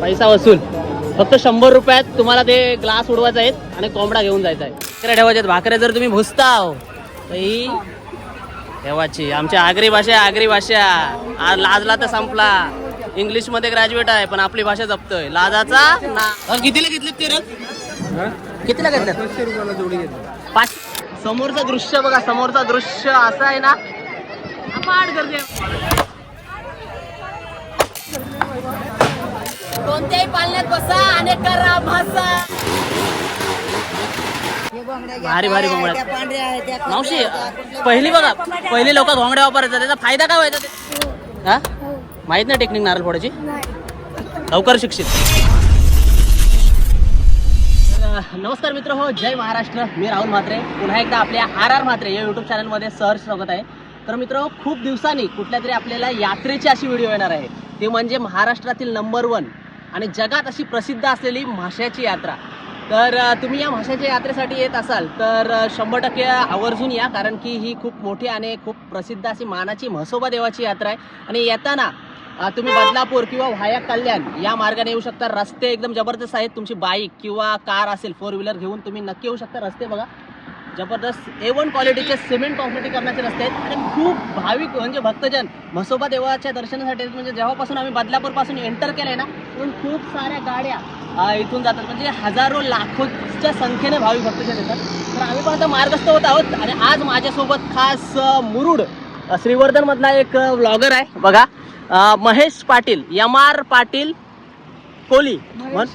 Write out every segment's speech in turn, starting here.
पैसा वसूल. फक्त शंभर रुपयात तुम्हाला ते ग्लास उडवायचा आहेत आणि कोंबडा घेऊन जायचा आहे. भाकऱ्या ठेवायच्यात भाकऱ्या जर तुम्ही भुसताव तर ही ठेवायची आमची आगरी भाषा आहे आगरी भाषा. आज लाजला तर संपला. इंग्लिशमध्ये ग्रॅज्युएट आहे पण आपली भाषा जपतोय. लाजाचा ना अ, कितीला घेतले ते रथ? कितीला घेतले पाचशे रुपयाला जोडी पाच समोरचं दृश्य बघा समोरचं दृश्य असं आहे ना. गर्दी कोणत्याही पालण्यात बसा आणि करा भाषा. भारी भारी घोंगड्या मावशी पहिली बघा पहिली लोक घोंगड्या वापरायचा त्याचा फायदा काय व्हायचा ते? हा? माहीत नाही टेक्निक नारळ फोडायची? लवकर शिक्षित नमस्कार मित्र हो जय महाराष्ट्र. मी राहुल म्हात्रे. पुन्हा एकदा आपल्या आर आर म्हात्रे या यूट्यूब चॅनलमध्ये सहर्ष स्वागत आहे. तर मित्र खूप दिवसांनी कुठल्या तरी आपल्याला यात्रेची अशी व्हिडिओ येणार आहे. ते म्हणजे महाराष्ट्रातील नंबर वन आणि जगात अशी प्रसिद्ध असलेली माशाची यात्रा. तर तुम्ही या माशाच्या यात्रेसाठी येत असाल तर शंभर टक्के आवर्जून या कारण की ही खूप मोठी आणि खूप प्रसिद्ध अशी मानाची म्हसोबा देवाची यात्रा आहे. आणि येताना तुम्ही बदलापूर किंवा व्हाया कल्याण या मार्गाने येऊ शकता. रस्ते एकदम जबरदस्त आहेत. तुमची बाईक किंवा कार असेल फोर व्हीलर घेऊन तुम्ही नक्की येऊ शकता. रस्ते बघा. जबरदस्त ए वन क्वालिटीचे सिमेंट कॉन्क्रिटीकरणाचे रस्ते आहेत. आणि खूप भाविक म्हणजे भक्तजन म्हसोबा देवाच्या दर्शनासाठी म्हणजे जेव्हापासून आम्ही बदलापूरपासून एंटर केलंय ना पण खूप साऱ्या गाड्या इथून जातात. म्हणजे हजारो लाखोच्या संख्येने भाविक भक्तजन येतात. तर आम्ही पण आता मार्गस्थ होत आहोत. आणि आज माझ्यासोबत खास मुरुड श्रीवर्धनमधला एक व्लॉगर आहे. बघा महेश पाटील यम आर पाटील कोली. म्हण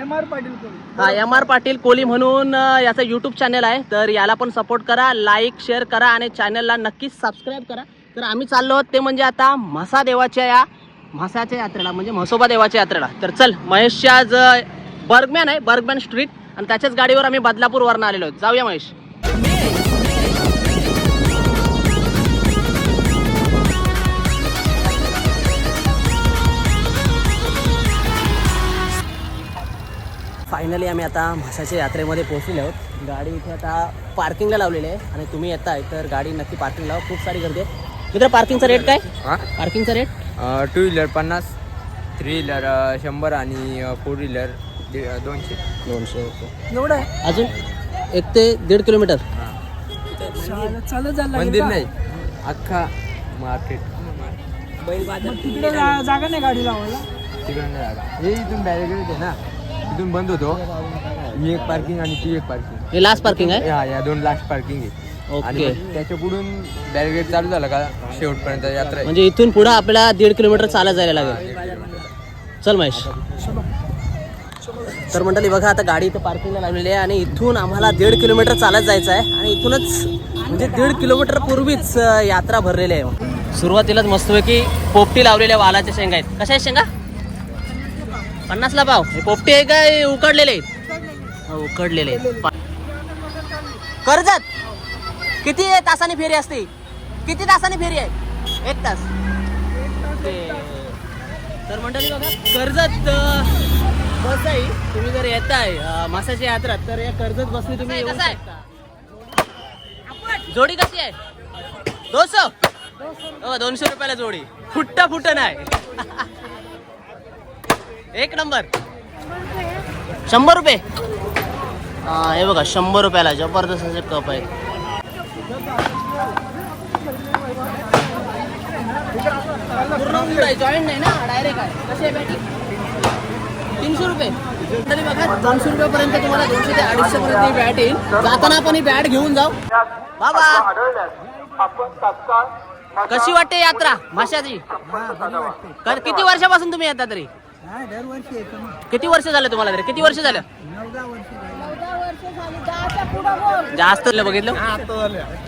एम आर पाटील कोळी. हा एम आर पाटील कोली म्हणून याचा यूट्यूब चॅनल आहे. तर याला पण सपोर्ट करा लाईक शेअर करा आणि चॅनलला नक्कीच सबस्क्राईब करा. तर आम्ही चाललो आहोत ते म्हणजे आता म्हसा देवाच्या या म्हसाच्या यात्रेला म्हणजे म्हसोबा देवाच्या यात्रेला. तर चल महेशच्या आज बर्गमॅन आहे बर्गमॅन स्ट्रीट आणि त्याच्याच गाडीवर आम्ही बदलापूरवरनं आलेलो आहोत. जाऊया महेश. फायनली आम्ही आता म्हसाच्या यात्रेमध्ये पोहोचलेलो आहोत. गाडी इथे आता पार्किंगला लावलेली आहे. आणि तुम्ही येताय तर गाडी नक्की पार्किंग लावा. खूप सारी गर्दी आहे. मित्र पार्किंगचा रेट काय? हा? पार्किंगचा रेट टू व्हीलर पन्नास थ्री व्हीलर शंभर आणि फोर व्हीलर दोनशे. दोनशे एवढं आहे? अजून एक ते दीड किलोमीटर. चालत झालं मंदिर नाही. अख्खा मार्केट जागा नाही गाडी लावायला? तिकडे नाही जागा. हे इथून बॅरिकेड आहे ना. तिथून बंद होतो. ही एक पार्किंग आणि ती एक पार्किंग हे लास्ट पार्किंग आहे? हा या दोन लास्ट पार्किंग आहे. आणि ओके मग त्याच्या पुढून बॅरिकेड चालू झालं का? शेवटपर्यंत यात्रा आहे. म्हणजे इथून पुढं आपल्याला दीड किलोमीटर चालत जायला लागेल. चल महेश. तर मंडळी बघा आता गाडी इथं पार्किंगला लावलेली आहे आणि इथून आम्हाला दीड किलोमीटर चालत जायचं आहे आणि इथूनच म्हणजे दीड किलोमीटर पूर्वीच अं, यात्रा भरलेली आहे. सुरुवातीलाच मस्तपैकी पोपटी लावलेल्या वालाच्या शेंगा आहेत. कशा आहेत शेंगा? पन्नासला पाव. हे पोपटी आहे काय उकडलेले? हो, उकडलेले. पा- कर्जत किती तासाने फेरी असते? किती तासाने फेरी आहे? एक तास. तर मंडळी बघा कर्जत बस आहे. तुम्ही जर येताय अं, मासाच्या यात्रात तर या कर्जत बसने तुम्ही येऊ शकता. जोडी कशी आहे? दोनशे? हो दोनशे रुपयाला जोडी. फुट्ट फुट नाही. एक नंबर. शंभर रुपये? हा हे बघा शंभर रुपयाला जबरदस्त असे कप आहे जॉईंट नाही ना डायरेक्ट आहे. कसे तीनशे रुपये. तरी बघा दोनशे रुपयापर्यंत तुम्हाला दोनशे ते अडीचशे पर्यंत ही बॅट येईल. जाताना आपण ही बॅट घेऊन जाऊ. बाबा. कशी वाटते यात्रा माशाची किती वर्षापासून तुम्ही येता तरी? दरवर्षी येतो ना. किती वर्ष झालं तुम्हाला तरी? किती वर्ष झालं? वर्ष जास्त झालं बघितलं?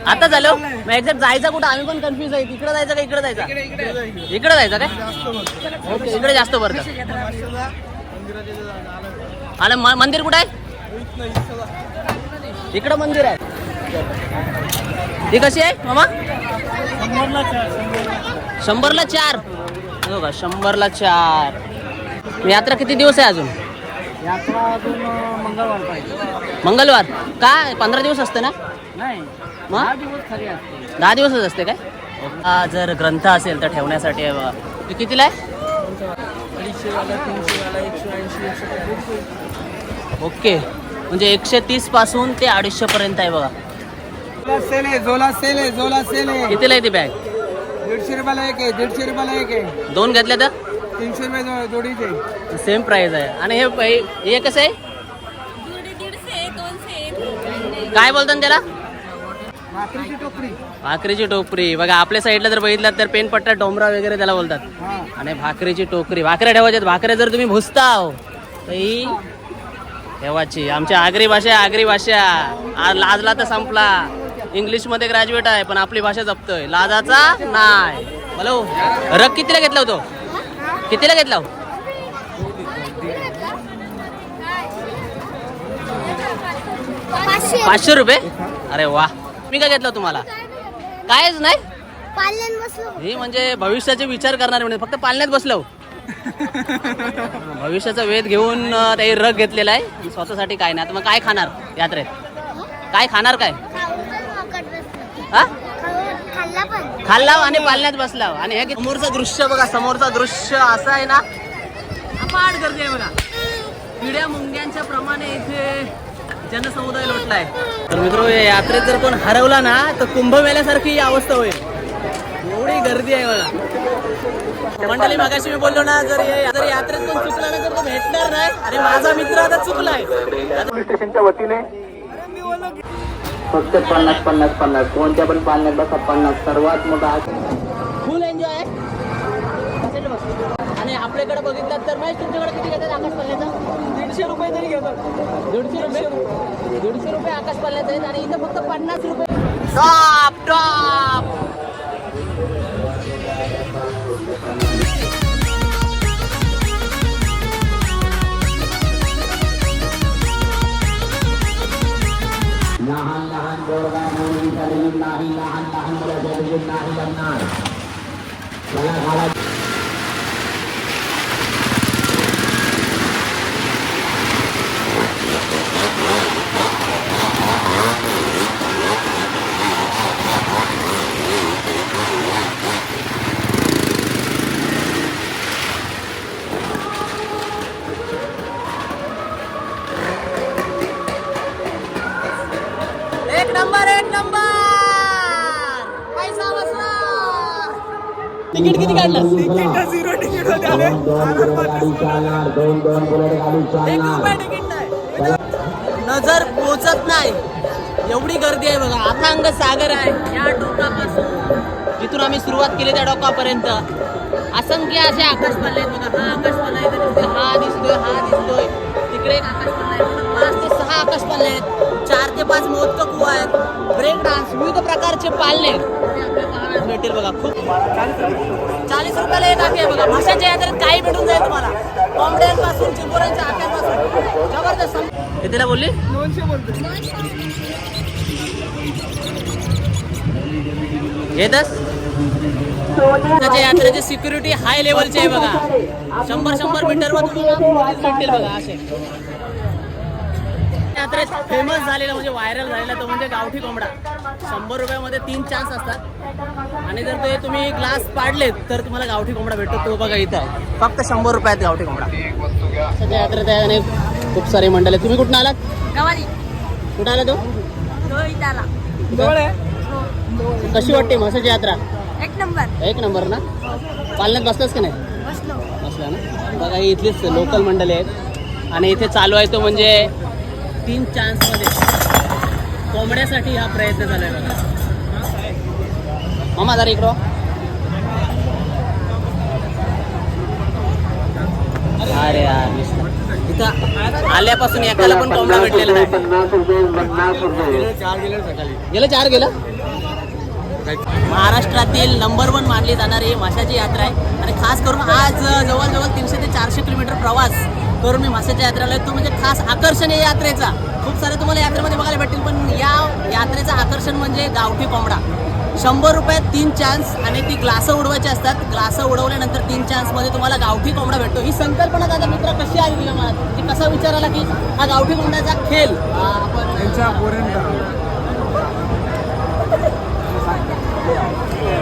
आता झालं. मग एक्झॅक्ट जायचं कुठं? आम्ही पण कन्फ्युज आहे. इकडे जायचं का इकडे जायचं? इकडे जायचं काय ओके इकडे जास्त भरतं. आणि म- मंदिर कुठं आहे? इकडं मंदिर आहे. ही कशी आहे मामा? शंभरला चार. हो का शंभरला चार. यात्रा किती दिवस आहे अजून? यात्रा अजून मंगळवार पाहिजे. मंगळवार. काय पंधरा दिवस असते ना? नाही मग दिवस खरी असते. दहा दिवसच असते काय? हा जर ग्रंथ असेल तर ठेवण्यासाठी आहे बघा कितीला आहे? एकशे ऐंशी एकशे ओके. म्हणजे एकशे तीसपासून ते अडीचशे पर्यंत आहे बघा. सेल आहे झोला सेल आहे झोला सेल आहे कितीला आहे ती बॅग दीडशे रुपयाला एक आहे दीडशे रुपयाला एक आहे. दोन घेतल्या तर? तीनशे रुपये जोडीचे. सेम प्राइस आहे. आणि हे हे- हे कसं आहे? दीड दीडशे दोनशे काय बोलतात त्याला? भाकरीची टोकरी. भाकरीची टोकरी. बघा आपल्या साईडला जर बघितलं तर पेनपट्टा डोंबरा वगैरे त्याला बोलतात. हा. आणि भाकरीची टोकरी. भाकऱ्या ठेवायच्यात भाकऱ्या जर तुम्ही भुसताव तर ही ठेवायची. आमची आगरी भाषा आहे, आगरी भाषा. आज लाजला तर संपला. इंग्लिशमध्ये ग्रॅज्युएट आहे पण आपली भाषा जपतोय. लाजाचा नाही. हॅलो रग कितीला घेतला होतो? कितीला घेतला हो? पाचशे. रुपये? अरे वा. मी काय घेतलं तुम्हाला? कायच नाही? हे म्हणजे भविष्याचे विचार करणारे म्हणजे फक्त पालण्यात बसलो. भविष्याचा वेध घेऊन ते रग घेतलेला आहे. स्वतःसाठी काय नाही. आता मग काय खाणार यात्रेत? काय खाणार काय? हा? खाल्ला पण. खाल्ला आणि पालण्यात बसला आणि हे समोरचं दृश्य बघा समोरचं दृश्य असं आहे ना. अपाट गर्दी आहे बघा. पिढ्या मुंग्यांच्या प्रमाणे इथे जनसमुदाय लोटलाय. तर मित्र यात्रेत जर कोण हरवला ना तर कुंभमेल्यासारखी ही अवस्था होईल. एवढी गर्दी आहे बघा. मंडळी मागाशी मी बोललो ना जर हे- जर यात्रेत कोण चुकला ना तर तो भेटणार नाही. आणि माझा मित्र आता चुकलाय. फक्त पन्नास पन्नास पन्नास. कोणत्या पण पाण्यात बसा पन्नास. सर्वात मोठा फुल एन्जॉय आहे. आणि आपल्याकडे बघितलं तर महेश तुमच्याकडे किती घेतात आकाश पाल्याचा दीडशे रुपये तरी घेतात. दीडशे रुपये? दीडशे रुपये आकाश पाल्याचे आहेत आणि इथं फक्त पन्नास रुपये. टॉप टॉप मुली झालेली नाही लहान लहान मुलं झालेली नाही तिकीट किती काढलं? तिकीट झिरो तिकीट होते आले गाडी चालणार दोन दोन बुलेट गाडी एक चालणार तिकीट नाही नजर पोचत नाही. एवढी गर्दी आहे बघा. अथांग सागर आहे. या टोकापासून जिथून आम्ही सुरुवात केली त्या टोकापर्यंत असंख्य असे आकाश पल्ले आहेत बघा. हा आकाश पल्ला इथे हा दिसतोय हा दिसतोय. तिकडे एक आकाश पल्ला आहे पाच ते सहा आकाश पल्ले आहेत. चार ते पाच मोदक कुवा आहेत. ब्रेक डान्स विविध प्रकारचे पालने भेटेल बघा खूप. चाळीस रुपयाला एक आखी आहे बघा. भाषाच्या यात्रेत काही भेटून जाईल तुम्हाला. कोंबड्यांपासून चिंबोऱ्यांच्या आट्यापासून जबरदस्त. कितीला बोलली? दोनशे बोलतो. येतच त्याच्या यात्रेची सिक्युरिटी हाय लेवलची आहे बघा. शंभर शंभर मीटर तुम्हाला पोलीस भेटतील बघा असे. यात्रेत फेमस झालेला म्हणजे व्हायरल झालेला तो म्हणजे गावठी कोंबडा. शंभर रुपयामध्ये तीन चान्स असतात. आणि जर ते तुम्ही ग्लास पाडलेत तर तुम्हाला गावठी कोंबडा भेटतो. तो बघा इथं. फक्त शंभर रुपयात गावठी कोंबडा. सध्या यात्रेत आहे आणि खूप सारे मंडळ तुम्ही कुठून आलात? गवारी. कुठं आला तो? आहे कशी वाटते म्हसाची यात्रा? एक नंबर. एक नंबर ना? पालण्यात बसलास की नाही? बसलो. ना? बघा ही इथलीच लोकल मंडळी आहेत. आणि इथे चालू आहे तो म्हणजे तीन चान्समध्ये कोंबड्यासाठी हा प्रयत्न चालू आहे बघा. मामा जरा इकडं. अरे यार. इथं आल्यापासून एकाला पण कोंबडा भेटलेला नाही. गेले सकाळी. गेलं चार गेलं? महाराष्ट्रातील नंबर वन मानली जाणारी ही माशाची यात्रा आहे. आणि खास करून आज जवळजवळ तीनशे ते चारशे किलोमीटर प्रवास करून मी माशाच्या यात्रेला आहे. तो म्हणजे खास आकर्षण आहे यात्रेचा. खूप सारे तुम्हाला यात्रेमध्ये बघायला भेटतील पण या यात्रेचं आकर्षण म्हणजे गावठी कोंबडा. शंभर रुपयात तीन चान्स आणि ती ग्लासं उडवायची असतात. ग्लासं उडवल्यानंतर तीन चान्समध्ये तुम्हाला गावठी कोंबडा भेटतो. ही संकल्पना दादा मित्र कशी आली तुला मला की कसा विचार आला की हा गावठी कोंबड्याचा खेळ आपण त्यांच्या पोरेंना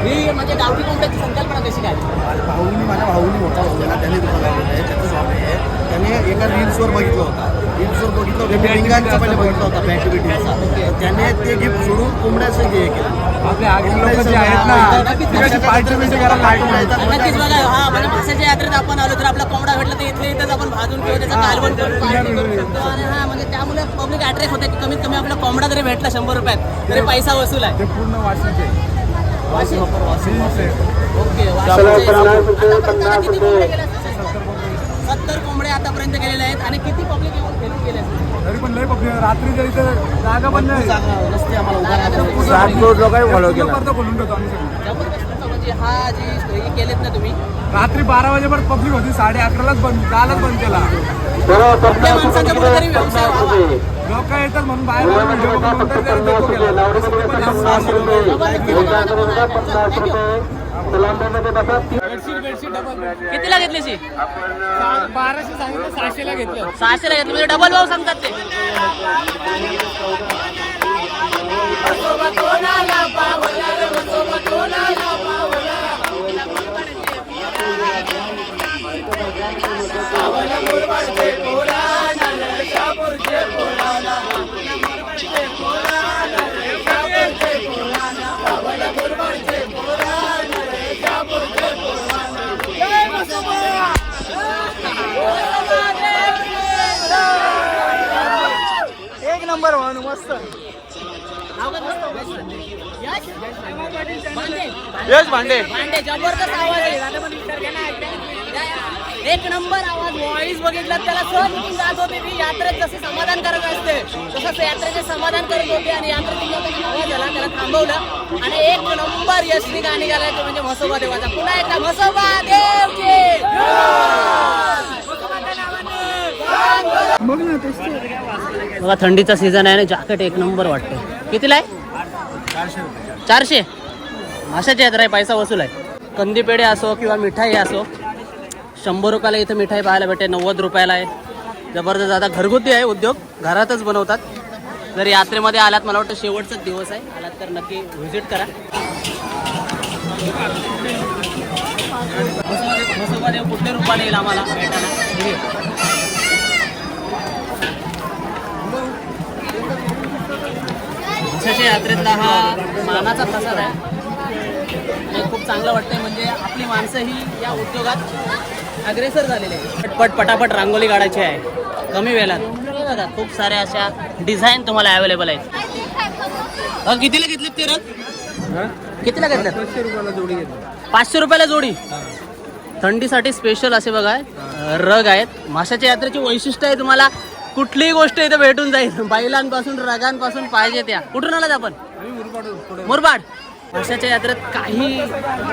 ही म्हणजे गावठी कोंबड्याची संकल्पना कशी काय? भाऊनी माझ्या भाऊनी मोठा ना त्याने तुम्हाला आहे त्याचं स्वामी आहे. त्याने एका रील्सवर बघितलं होता. रील्सवर बघितलं होतं मी लिंगांचं पहिले बघितलं होता बॅक्टिव्हिटी त्याने ते गिफ्ट सोडून कोंबड्याचं हे केलं. आपले आगरी लोक जे आहेत ना ते कशी पार्टी बिर्टी करायला लागतात. नक्कीच बघा हा म्हणजे यात्रेत आपण आलो तर आपला कोंबडा भेटला तर इथले इथेच आपण भाजून किंवा त्याचा कालवण करून party करू शकतो. आणि हा म्हणजे त्यामुळे पब्लिक अट्रॅक्ट होते की कमीत कमी आपला कोंबडा जरी भेटला शंभर रुपयात तरी पैसा वसूल आहे. ते पूर्ण वाशीचे सत्तर कोंबडे आतापर्यंत गेलेले आहेत आणि किती पब्लिक येऊन खेळून गेले? तरी पण लय पब्लिक रात्री जरी तर जागा पण नाही. रस्ते आम्हाला सात केला. खोलून ठेवतो आम्ही म्हणजे हा जी केलेत ना तुम्ही रात्री बारा वाजेपर्यंत पब्लिक होती साडे अकरालाच बंद कालच बंद केला. लोक येतात म्हणून बाहेर कितीला घेतली शी बाराशे सांगितलं सहाशेला घेतलं. सहाशेला घेतलं. म्हणजे डबल भाव सांगतात ते. मस्त. नाव काय मस्त? यश? भांडे. यश भांडे. भांडे जबरदस्त आवाज आहे. एक नंबर आवाज. व्हॉइस बघितला त्याला सहज उठून जात होते ती. यात्रेत जसे समाधान करत असते तसंच यात्रेचे समाधान करत होते आणि यात्रेत लोकांना आवाज आला त्याला थांबवलं. आणि एक नंबर यशनी गाणी गायला तो म्हणजे म्हसोबा देवाचा. पुन्हा एकदा म्हसोबा देव की बघा थंडीचा सीझन आहे ना जॅकेट एक नंबर वाटतं कितीला आहे? चारशे. माशाची यात्रा आहे पैसा वसूल आहे. कंदी पेढे असो किंवा मिठाई असो शंभर रुपयाला इथं मिठाई पाहायला भेटे नव्वद रुपयाला आहे. जबरदस्त आता घरगुती आहे उद्योग घरातच बनवतात. जर यात्रेमध्ये आलात मला वाटतं शेवटचाच दिवस आहे. आलात तर नक्की व्हिजिट करा. कुठल्या रूपाने येईल आम्हाला? भेटायला म्हशाच्या यात्रेतला हा मानाचा प्रसाद आहे. खूप चांगलं वाटतंय म्हणजे आपली माणसं ही या उद्योगात अग्रेसर झालेली आहे. पटपट पटापट रांगोली काढायची आहे. कमी वेळात. बघा खूप साऱ्या अशा डिझाईन तुम्हाला अवेलेबल आहेत. अ, कितीला घेतलेत ते रथ? कितीला घेतलं पाचशे रुपयाला जोडी घेतली. पाचशे रुपयाला जोडी? थंडीसाठी स्पेशल असे बघा अ, रग आहेत. माशाच्या यात्रेची वैशिष्ट्य आहे तुम्हाला कुठलीही गोष्ट इथे भेटून जाईल. बैलांपासून रगांपासून पाहिजे त्या. कुठून आलात आपण? मुरबाड. वर्षाच्या यात्रेत काही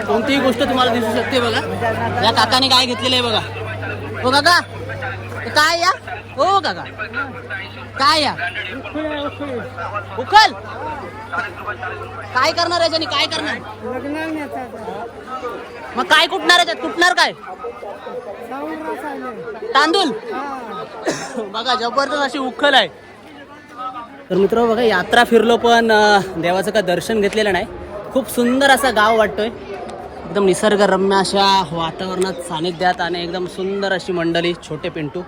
कोणतीही गोष्ट तुम्हाला दिसू शकते बघा. या काकाने काय घेतलेलं आहे बघा. हो काका. काय या? हो काका. काय या? उखल. काय करणार याच्याने काय करणार? मग काय कुटणार याच्यात कुटणार काय? तांदूळ बघा जबरदस्त अशी उखल आहे. तर मित्र बघा यात्रा फिरलो पण देवाचं काय दर्शन घेतलेलं नाही. खूप सुंदर असा गाव वाटतोय. एकदम निसर्गरम्य अशा वातावरणात सानिध्यात आणि एकदम सुंदर अशी मंडळी छोटे पिंटू.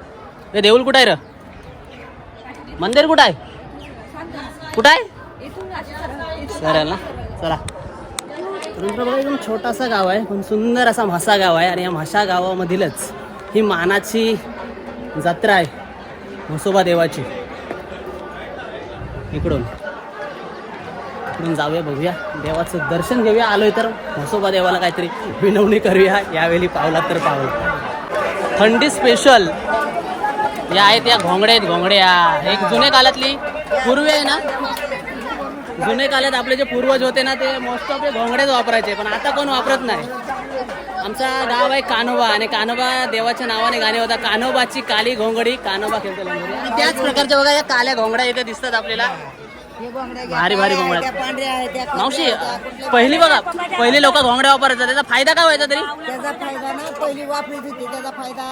हे देऊळ कुठं आहे र? मंदिर कुठं आहे? कुठं आहे? सर ना चला. बघा एकदम छोटासा गाव आहे पण सुंदर असा म्हसा गाव आहे आणि या म्हसा गावामधीलच ही मानाची जत्रा आहे म्हसोबा देवाची. इकडून. इकडून जाऊया बघूया. देवाचं दर्शन घेऊया. आलोय तर म्हसोबा देवाला काहीतरी विनवणी करूया. यावेळी पावला तर पावलं. थंडी स्पेशल या आहेत या घोंगड्या आहेत घोंगड्या एक जुने काळातली पूर्वी आहे ना? जुने काळात आपले जे पूर्वज होते ना ते मोस्ट ऑफ घोंगडेच वापरायचे पण आता कोण वापरत नाही. आमचा गाव आहे कान्होबा आणि कान्होबा देवाच्या नावाने गाणे होता कानोबाची काली घोंगडी कानोबा खेळतो त्याच प्रकारच्या बघा या काल्या घोंगड्या इथे दिसतात आपल्याला. भारी भारी घोंगड्या मावशी पहिली बघा पहिली लोक घोंगड्या वापरायचा त्याचा फायदा काय व्हायचा तरी? त्याचा फायदा ना पहिली वापरीत होती त्याचा फायदा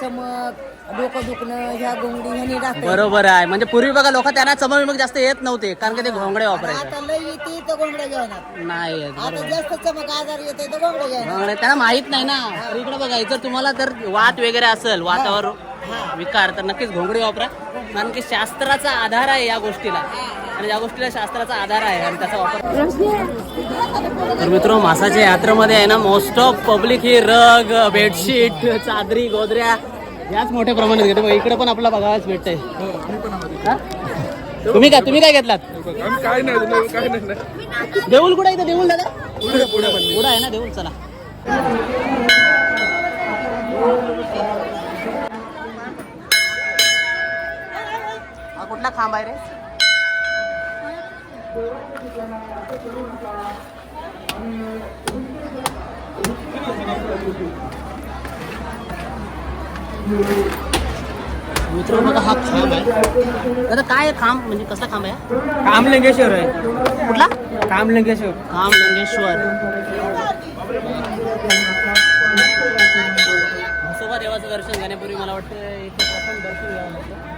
चमक डोकं दुखणं ह्या गोंगडी ह्यानी राहते. बरोबर आहे. म्हणजे पूर्वी बघा लोक त्यांना चमक विमक जास्त येत नव्हते कारण की ते घोंगडे वापरायचे. आता लई येते तर गोंगड्या घेणार नाही येत, आता बरोबर. जास्त चमक आजार येते तर गोंगड्या घेणार घोंगडे त्यांना माहीत नाही ना. तर इकडे बघा जर तुम्हाला तर वात वगैरे असेल वातावर विकार तर नक्कीच घोंगडी वापरा. कारण की शास्त्राचा आधार आहे या गोष्टीला. आणि या गोष्टीला शास्त्राचा आधार आहे आणि त्याचा वापर. तर मित्र मासाच्या यात्रेमध्ये आहे ना मोस्ट ऑफ पब्लिक ही रग बेडशीट चादरी गोदऱ्या याच मोठ्या प्रमाणात घेतो. मग इकडे पण आपला बघायलाच भेटतंय. तुम्ही काय तुम्ही काय घेतलात? काय नाही देऊल कुठे आहे इथं? देऊळ दादा. पुढे आहे ना देऊल चला. कुठला खांब आहे रे? मित्र बघा हा खांब आहे. दादा काय खांब? म्हणजे कसला खांब आहे? कामलिंगेश्वर आहे. कुठला? कामलिंगेश्वर. काम लिंगेश्वर म्हसोबा देवाचं दर्शन घेण्यापूर्वी मला वाटतं प्रथम दर्शन घ्यावं लागतं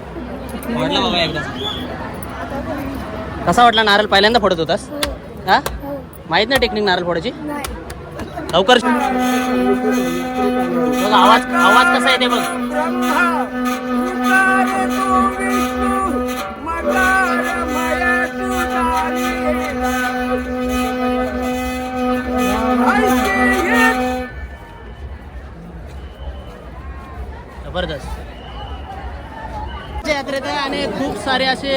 वाटलं बाबा एकदा. कसा वाटला नारळ पहिल्यांदा फोडत होतास? हा? माहीत नाही टेक्निक नारळ फोडायची? लवकर. आवाज आवाज कसा येते बघ. यात्रेत आहे आणि खूप सारे असे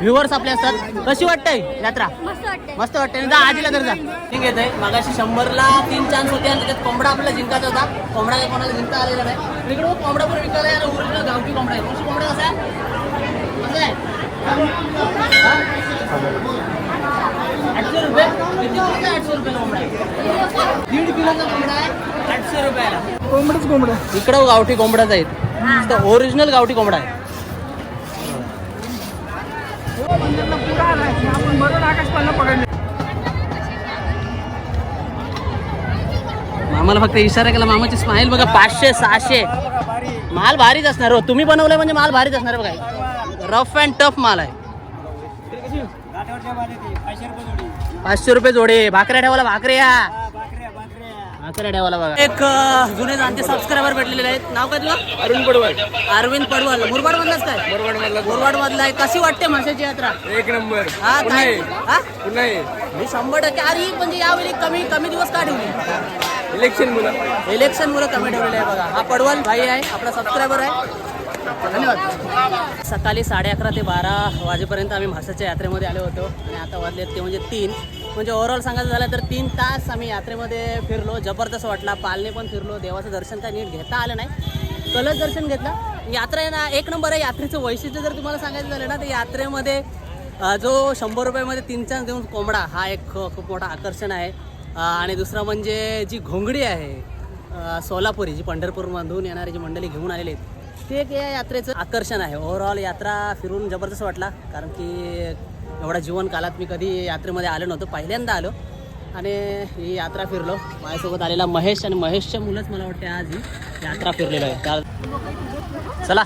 व्ह्युअर्स आपले असतात. कशी वाटतंय यात्रा? मस्त वाटतंय. मस्त वाटते जा आजीला तर जा. ठीक आहे मागाशी शंभरला तीन चान्स होते आणि त्याच्यात कोंबडा आपल्याला जिंकायचा होता. कोंबडा काही कोणाला जिंकता आलेला नाही. इकडे बघ, कोंबडा पण विकायला आहे आणि ओरिजिनल गावठी कोंबडा आहे. तुमची कोंबडा कसा आहे. हा? आठशे रुपये? किती आठशे रुपये कोंबडा आहे? दीड किलोचा कोंबडा आहे. आठशे रुपयाला. कोंबडच कोंबडा इकडं गावठी कोंबडाच आहेत. ओरिजिनल गावठी कोंबडा आहे. आपण बरोबर आकाश पालना पकडले मामाला फक्त इशारा केला मामाची स्माईल बघा पाचशे सहाशे. माल भारीच असणार हो. तुम्ही बनवलंय म्हणजे माल भारीच असणार बघा. रफ अँड टफ माल आहे. पाचशे रुपये जोडे. भाकऱ्या ठेवायला भाकरे या. भाकऱ्या ठेवायला बघा. एक जुने जाणते सबस्क्रायबर भेटलेले आहेत. नाव काय तुला अरुण पडवळ. अरविंद पडवल मुरबाड मधलाच काय? मुरबाड मधला मुरबाड मधला आहे. कशी वाटते माशाची यात्रा? एक नंबर. हा काय? हा? पुन्हा मी शंभर टक्के. अरे म्हणजे यावेळी कमी कमी दिवस का ठेवली? इलेक्शन मुलं. इलेक्शन मुलं कमी ठेवलेलं आहे बघा. हा पडवल भाई आहे. आपला सबस्क्रायबर आहे. धन्यवाद. सकाळी साडे अकरा ते बारा वाजेपर्यंत आम्ही म्हासाच्या यात्रेमध्ये आलो होतो. आणि आता वाजलेत ते म्हणजे तीन. म्हणजे ओव्हरऑल सांगायचं झालं तर तीन तास आम्ही यात्रेमध्ये फिरलो. जबरदस्त वाटला. पालने पण फिरलो. देवाचं दर्शन काय नीट घेता आलं नाही. कलच दर्शन घेतलं. यात्रा आहे ना एक नंबर आहे यात्रेचं वैशिष्ट्य जर तुम्हाला सांगायचं झालं ना तर यात्रेमध्ये जो शंभर रुपयामध्ये तीन चार देऊन कोंबडा हा एक खूप मोठा आकर्षण आहे. आणि दुसरा म्हणजे जी घोंगडी आहे सोलापुरी जी पंढरपूरमधून येणारी जी मंडळी घेऊन आलेली आहेत ते एक या यात्रेचं आकर्षण आहे. ओव्हरऑल यात्रा फिरून जबरदस्त वाटला. कारण की एवढा जीवनकालात मी कधी यात्रेमध्ये आलो नव्हतो. पहिल्यांदा आलो. आणि ही यात्रा फिरलो. माझ्यासोबत आलेला महेश आणि महेशच्या मुलंच मला वाटते आज ही यात्रा फिरलेलं आहे. चला.